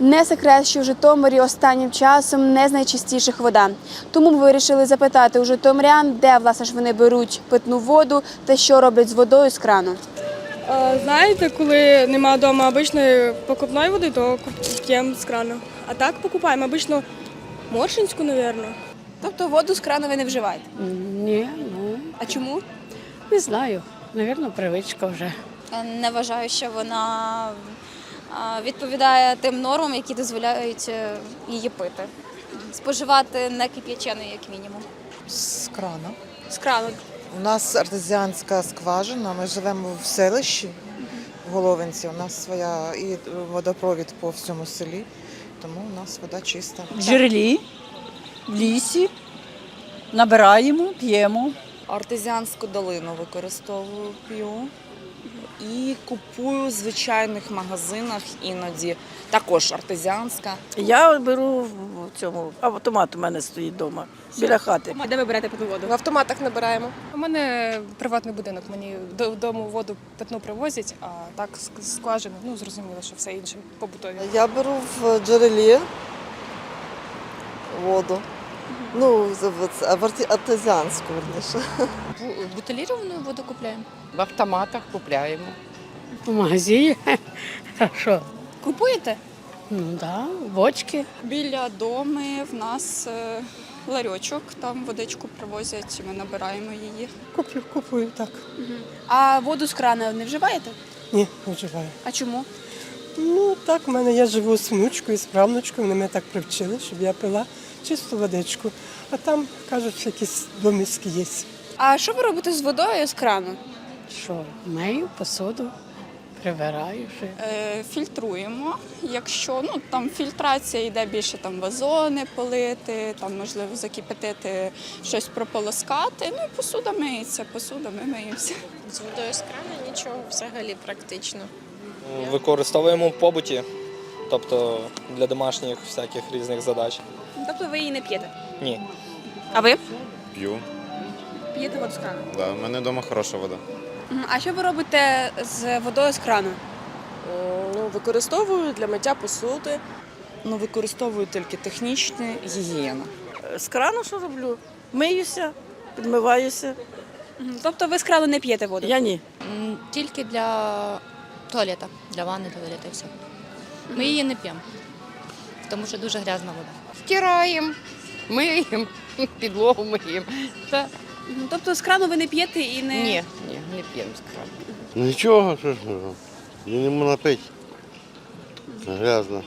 Не секрет, що в Житомирі останнім часом не з найчистіших вода. Тому ми вирішили запитати у житомирян, де власне ж вони беруть питну воду та що роблять з водою з крану. Знаєте, коли нема вдома обичної покупної води, то п'ємо з крану. А так покупаємо обично моршинську, мабуть. Тобто воду з крану ви не вживаєте. Ні, ну А чому? не знаю. Навірно, привичка вже. Не вважаю, що вона відповідає тим нормам, які дозволяють е, її пити. Споживати не кип'ячену, як мінімум. З крана. З крану. У нас артезіанська скважина. Ми живемо в селищі в Головинці. У нас своя і водопровід по всьому селі, тому у нас вода чиста. в джерелі, в лісі, набираємо, п'ємо. Артезіанську долину використовую п'ю. І купую в звичайних магазинах іноді. Також артезіанська. Я беру в цьому автомат у мене стоїть вдома біля хати. А де ви берете питну воду? В автоматах набираємо. У мене приватний будинок. Мені додому воду питну привозять, а так скважини, ну зрозуміло, що все інше побутові. Я беру в джерелі воду. Ну, артезіанську, верніше. Бутиліровану воду купляємо. В автоматах купляємо. В магазині. А що? Купуєте? Ну так, да, бочки. Біля дому в нас е, ларьочок, там водичку привозять, ми набираємо її. Куплю, купую так. А воду з крана не вживаєте? Ні, не вживаю. А чому? Ну так, в мене я живу з внучкою, з правнучкою, вони мене так привчили, щоб я пила чисту водичку. А там кажуть, якісь домиски є. А що ви робите з водою з крану? Що? Мию посуду, прибираю. Ще. Е, фільтруємо. Якщо ну там фільтрація йде більше там вазони полити, там можливо закипятити щось прополоскати. Ну і посуда миється, посуда ми миємося. З водою з крана нічого взагалі практично. Використовуємо в побуті, тобто для домашніх всяких різних задач. Тобто ви її не п'єте? Ні. А ви? П'ю. П'єте воду з крану. Да, в мене вдома хороша вода. Мгм. А що ви робите з водою з крану? Ну, використовую для миття посуди. Ну, використовую тільки технічне гігієна. З крану що роблю? Миюся, підмиваюся. Мгм. Тобто ви з крану не п'єте воду? Я ні. Тільки для туалета, для ванни туалета і все. Ми її не п'ємо, тому що дуже грязна вода. Втираємо, миємо, підлогу миємо. Та. Тобто з крану ви не п'єте і не. ні, ні, не п'ємо з крану. Нічого, що ж, її не можна пити. Грязно.